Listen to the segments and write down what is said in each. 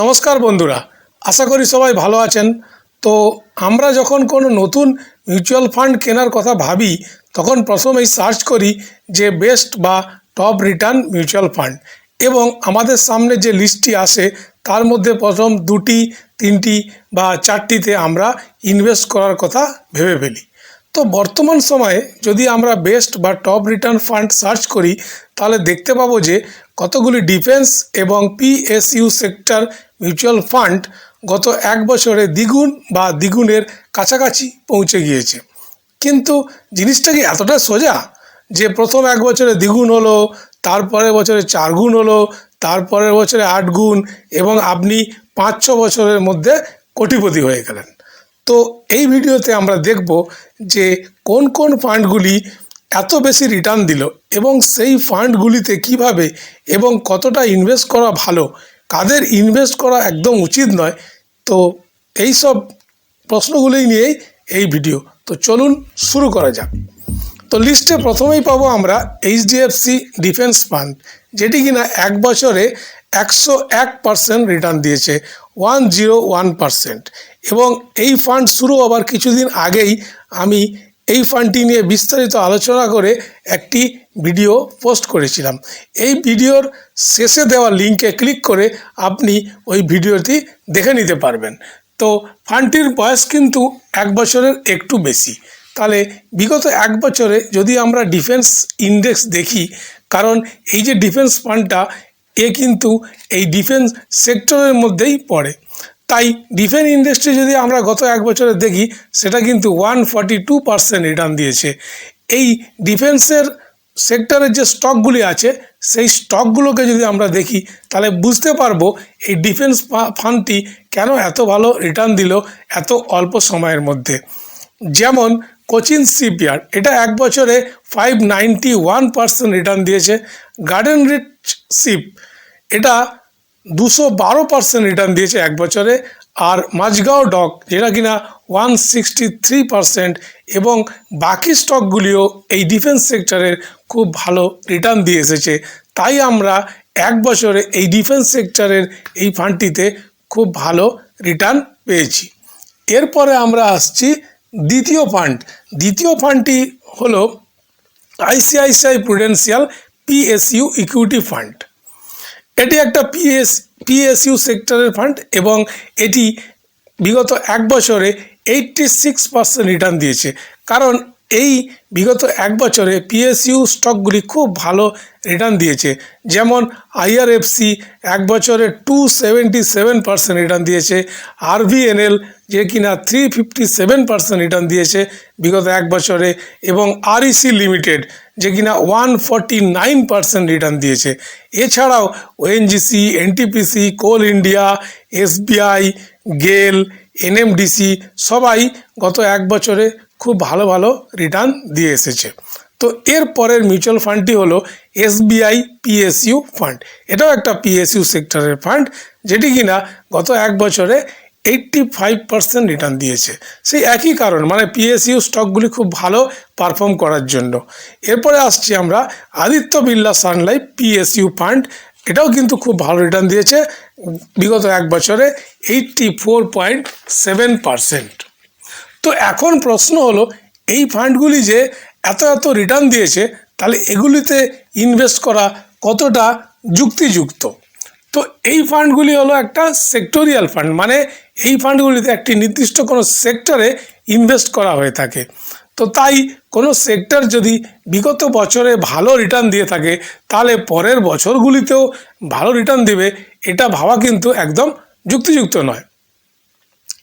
নমস্কার বন্ধুরা, আশা করি সবাই ভালো আছেন। তো আমরা যখন কোনো নতুন মিউচুয়াল ফান্ড কেনার কথা ভাবি, তখন প্রথমেই সার্চ করি যে বেস্ট বা টপ রিটার্ন মিউচুয়াল ফান্ড এবং আমাদের সামনে যে লিস্টটি আসে, তার মধ্যে প্রথম দুটি, তিনটি বা চারটিতে আমরা ইনভেস্ট করার কথা ভেবে ফেলি। তো বর্তমান সময়ে যদি আমরা বেস্ট বা টপ রিটার্ন ফান্ড সার্চ করি, তাহলে দেখতে পাবো যে কতগুলি ডিফেন্স এবং পিএসইউ সেক্টর মিউচুয়াল ফান্ড গত এক বছরে দ্বিগুণ বা দ্বিগুণের কাছাকাছি পৌঁছে গিয়েছে। কিন্তু জিনিসটা কি এতটা সোজা? যে প্রথম এক বছরে দ্বিগুণ হলো, তারপরের বছরে চার গুণ হলো, তারপরের বছরে আট গুণ এবং আপনি পাঁচ ছ বছরের মধ্যে কোটিপতি হয়ে গেলেন। তো এই ভিডিওতে আমরা দেখব যে কোন কোন ফান্ডগুলি এত বেশি রিটার্ন দিল এবং সেই ফান্ডগুলিতে কীভাবে এবং কতটা ইনভেস্ট করা ভালো, কাদের ইনভেস্ট করা একদম উচিত নয়। তো এই সব প্রশ্নগুলি নিয়েই এই ভিডিও তো চলুন শুরু করা যাক। তো লিস্টে প্রথমেই পাবো আমরা এইচডিএফসি ডিফেন্স ফান্ড যেটি কিনা এক বছরে একশো এক পার্সেন্ট রিটার্ন দিয়েছে। ওয়ান জিরো ওয়ান পার্সেন্ট এবং এই ফান্ড শুরু হবার কিছুদিন আগেই আমি এই ফান্ডটি নিয়ে বিস্তারিত আলোচনা করে একটি ভিডিও পোস্ট করেছিলাম। এই ভিডিওর শেষে দেওয়া লিঙ্কে ক্লিক করে আপনি ওই ভিডিওটি দেখে নিতে পারবেন। তো ফান্ডটির বয়স কিন্তু এক বছরের একটু বেশি। তাহলে বিগত এক বছরে যদি আমরা ডিফেন্স ইন্ডেক্স দেখি, কারণ এই যে ডিফেন্স ফান্ডটা এ কিন্তু এই ডিফেন্স সেক্টরের মধ্যেই পড়ে। তাই ডিফেন্স ইন্ডাস্ট্রি যদি আমরা গত এক বছরে দেখি, সেটা কিন্তু one forty two percent return দিয়েছে। এই ডিফেন্সের সেক্টরের যে স্টকগুলি আছে, সেই স্টকগুলোকে যদি আমরা দেখি, তাহলে বুঝতে পারব এই ডিফেন্স ফান্ডটি কেন এত ভালো রিটার্ন দিল এত অল্প সময়ের মধ্যে। যেমন কোচিন শিপইয়ার্ড, এটা এক বছরে five ninety one percent return দিয়েছে। গার্ডেন রিচ শিপ এটা দুশো বারো পার্সেন্ট রিটার্ন দিয়েছে এক বছরে। আর মাঝগাঁও ডক, যেটা কিনা ওয়ান সিক্সটি থ্রি পার্সেন্ট এবং বাকি স্টকগুলিও এই ডিফেন্স সেক্টরের খুব ভালো রিটার্ন দিয়ে এসেছে। তাই আমরা এক বছরে এই ডিফেন্স সেক্টরের এই ফান্ডটিতে খুব ভালো রিটার্ন পেয়েছি। এরপরে আমরা আসছি দ্বিতীয় ফান্ড দ্বিতীয় ফান্ডটি হলো ICICI Prudential PSU equity fund এটি একটা পিএস পিএসইউ সেক্টরের ফান্ড এবং এটি বিগত এক বছরে এইটটি সিক্স পার্সেন্ট রিটার্ন দিয়েছে। কারণ এই বিগত এক বছরে পিএসইউ স্টকগুলি খুব ভালো রিটার্ন দিয়েছে। যেমন আইআরএফসি এক বছরে two seventy seven percent return দিয়েছে। আরভিএনএল যে কিনা three fifty seven percent return দিয়েছে বিগত এক বছরে। এবং আরইসি লিমিটেড যে কিনা one forty nine percent return দিয়েছে। এছাড়াও ONGC NTPC Coal India SBI GAIL NMDC সবাই গত এক বছরে খুব ভালো ভালো রিটার্ন দিয়ে এসেছে। তো এর পরের মিউচুয়াল ফান্ডটি হলো এসবিআই পিএসইউ ফান্ড এটাও একটা পিএসইউ সেক্টরের ফান্ড যেটি কিনা গত এক বছরে এইট্টি ফাইভ পার্সেন্ট রিটার্ন দিয়েছে। সেই একই কারণ মানে পিএসইউ স্টকগুলি খুব ভালো পারফর্ম করার জন্য। এরপরে আসছি আমরা আদিত্য বিল্লা সানলাইফ পিএসইউ ফান্ড এটাও কিন্তু খুব ভালো রিটার্ন দিয়েছে। বিগত এক বছরে eighty four point seven percent তো এখন প্রশ্ন হলো, এই ফান্ডগুলি যে এত এত রিটার্ন দিয়েছে, তাহলে এগুলিতে ইনভেস্ট করা কতটা যুক্তিযুক্ত? তো এই ফান্ডগুলি হলো একটা সেক্টোরিয়াল ফান্ড মানে এই ফান্ডগুলিতে একটি নির্দিষ্ট কোনো সেক্টরে ইনভেস্ট করা হয়ে থাকে। তো তাই কোনো সেক্টর যদি বিগত বছরে ভালো রিটার্ন দিয়ে থাকে, তাহলে পরের বছরগুলিতেও ভালো রিটার্ন দেবে, এটা ভাবা কিন্তু একদম যুক্তিযুক্ত নয়।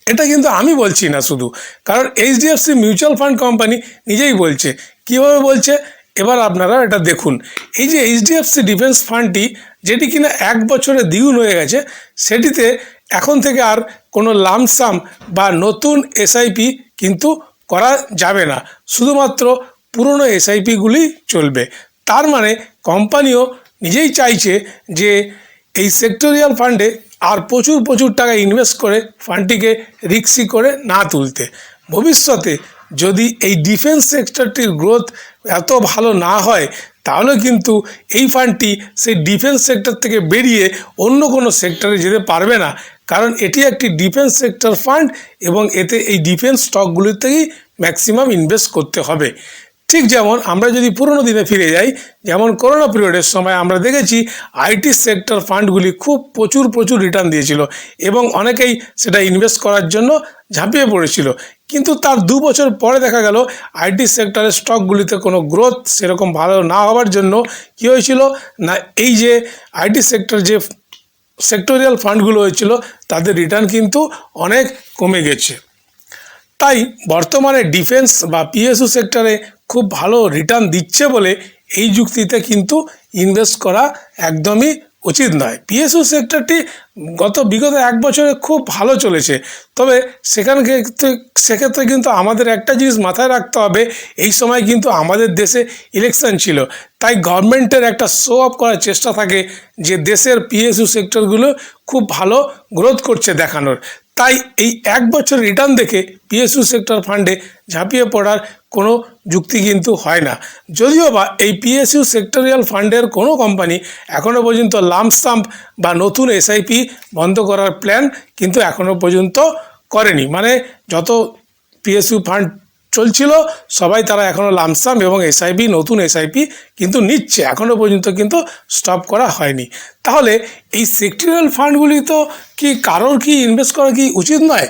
এটা কিন্তু আমি বলছি না শুধু। কারণ এইচডিএফসি মিউচুয়াল ফান্ড কোম্পানি নিজেই বলছে। কীভাবে বলছে? এবার আপনারা এটা দেখুন। এই যে এইচডিএফসি ডিফেন্স ফান্ডটি, যেটি কিনা এক বছরে দ্বিগুণ হয়ে গেছে, সেটিতে এখন থেকে আর কোনো লামসাম বা নতুন এসআইপি কিন্তু করা যাবে না। শুধুমাত্র পুরনো এসআইপিগুলি চলবে। তার মানে কোম্পানিও নিজেই চাইছে যে এই সেক্টোরিয়াল ফান্ডে আর প্রচুর প্রচুর টাকা ইনভেস্ট করে ফান্ডটিকে রিক্সি করে না তুলতে। ভবিষ্যতে যদি এই ডিফেন্স সেক্টরটির গ্রোথ এত ভালো না হয়, তাহলে কিন্তু এই ফান্ডটি সেই ডিফেন্স সেক্টর থেকে বেরিয়ে অন্য কোনো সেক্টরে যেতে পারবে না। কারণ এটি একটি ডিফেন্স সেক্টর ফান্ড এবং এতে এই ডিফেন্স স্টকগুলির থেকেই ম্যাক্সিমাম ইনভেস্ট করতে হবে। ঠিক যেমন আমরা যদি পুরনো দিনে ফিরে যাই, যেমন করোনা পিরিয়ডের সময় আমরা দেখেছি আইটি সেক্টর ফান্ডগুলি খুব প্রচুর প্রচুর রিটার্ন দিয়েছিল এবং অনেকেই সেটা ইনভেস্ট করার জন্য ঝাঁপিয়ে পড়েছিল। কিন্তু তার দু বছর পরে দেখা গেল আইটি সেক্টরের স্টকগুলিতে কোনো গ্রোথ সেরকম ভালো না হওয়ার জন্য কী হয়েছিল? না, এই যে আইটি সেক্টর যে সেক্টোরিয়াল ফান্ডগুলো হয়েছিল, তাদের রিটার্ন কিন্তু অনেক কমে গেছে। তাই বর্তমানে ডিফেন্স বা পিএসইউ সেক্টরে খুব ভালো রিটার্ন দিচ্ছে বলে এই যুক্তিতে কিন্তু ইনভেস্ট করা একদমই উচিত নয়। পিএসইউ সেক্টরটি গত বিগত এক বছরে খুব ভালো চলেছে। তবে সেখানে ক্ষেত্রে, সেক্ষেত্রে কিন্তু আমাদের একটা জিনিস মাথায় রাখতে হবে, এই সময় কিন্তু আমাদের দেশে ইলেকশন ছিল। তাই গভর্নমেন্টের একটা শো অফ করার চেষ্টা থাকে যে দেশের পিএসইউ সেক্টরগুলো খুব ভালো গ্রোথ করছে দেখানোর। তাই এই এক বছর রিটার্ন দেখে পিএসইউ সেক্টর ফান্ডে ঝাঁপিয়ে পড়ার কোনো যুক্তি কিন্তু হয় না। যদিও বা এই পিএসইউ সেক্টরিয়াল ফান্ডের কোনো কোম্পানি এখনও পর্যন্ত লামসাম্প বা নতুন এসআইপি বন্ধ করার প্ল্যান কিন্তু এখনও পর্যন্ত করেনি। মানে যত পিএসইউ ফান্ড চলছিল, সবাই তারা এখনও লামসাম এবং এসআইপি নতুন এসআইপি কিন্তু নিচ্ছে। এখনও পর্যন্ত কিন্তু স্টপ করা হয়নি। তাহলে এই সেক্টরিয়াল ফান্ডগুলি তো কি কারোর কি ইনভেস্ট করা কি উচিত নয়?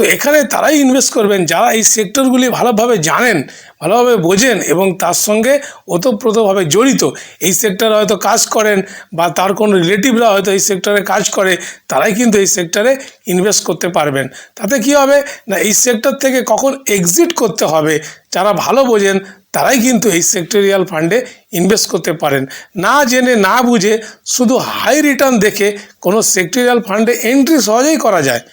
তো এখানে তারাই ইনভেস্ট করবেন, যারা এই সেক্টরগুলি ভালোভাবে জানেন, ভালোভাবে বোঝেন এবং তার সঙ্গে ওতপ্রোতভাবে জড়িত, এই সেক্টরে হয়তো কাজ করেন বা তার কোনো রিলেটিভরা হয়তো এই সেক্টরে কাজ করে, তারাই কিন্তু এই সেক্টরে ইনভেস্ট করতে পারবেন। তাতে কি হবে? না, এই সেক্টর থেকে কখন এক্সিট করতে হবে, যারা ভালো বোঝেন, তারাই কিন্তু এই সেক্টরিয়াল ফান্ডে ইনভেস্ট করতে পারেন। না জেনে, না বুঝে, শুধু হাই রিটার্ন দেখে কোনো সেক্টরিয়াল ফান্ডে এন্ট্রি সহজেই করা যায়।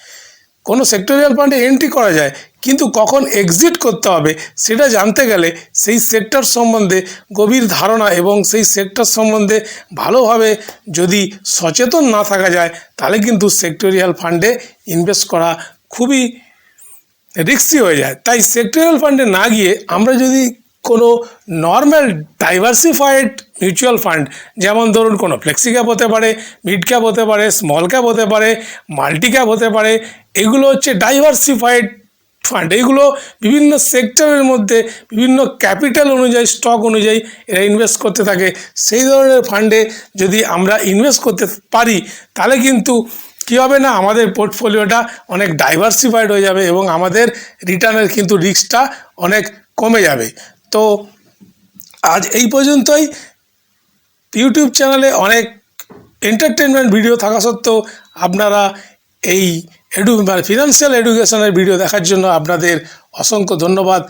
কোনো সেক্টরিয়াল ফান্ডে এন্ট্রি করা যায়, কিন্তু কখন এক্সিট করতে হবে সেটা জানতে গেলে সেই সেক্টর সম্বন্ধে গভীর ধারণা এবং সেই সেক্টর সম্বন্ধে ভালোভাবে যদি সচেতন না থাকা যায়, তাহলে কিন্তু সেক্টরিয়াল ফান্ডে ইনভেস্ট করা খুবই রিক্সি হয়ে যায়। তাই সেক্টরিয়াল ফান্ডে না গিয়ে আমরা যদি কোনো নর্মাল ডাইভার্সিফাইড মিউচুয়াল ফান্ড যেমন ধরুন কোনো ফ্লেক্সি ক্যাপ হতে পারে মিড ক্যাপ হতে পারে স্মল ক্যাপ হতে পারে মাল্টি ক্যাপ হতে পারে, এগুলো হচ্ছে ডাইভার্সিফাইড ফান্ড এইগুলো বিভিন্ন সেক্টরের মধ্যে বিভিন্ন ক্যাপিটাল অনুযায়ী স্টক অনুযায়ী এরা ইনভেস্ট করতে থাকে। সেই ধরনের ফান্ডে যদি আমরা ইনভেস্ট করতে পারি, তাহলে কিন্তু কী হবে না, আমাদের পোর্টফোলিওটা অনেক ডাইভার্সিফাইড হয়ে যাবে এবং আমাদের রিটার্নের কিন্তু রিস্কটা অনেক কমে যাবে। তো আজ এই পর্যন্তই। ইউটিউব চ্যানেলে অনেক এন্টারটেনমেন্ট ভিডিও থাকা সত্ত্বেও আপনারা এই এডু মানে ফিনান্সিয়াল এডুকেশনের ভিডিও দেখার জন্য আপনাদের অসংখ্য ধন্যবাদ।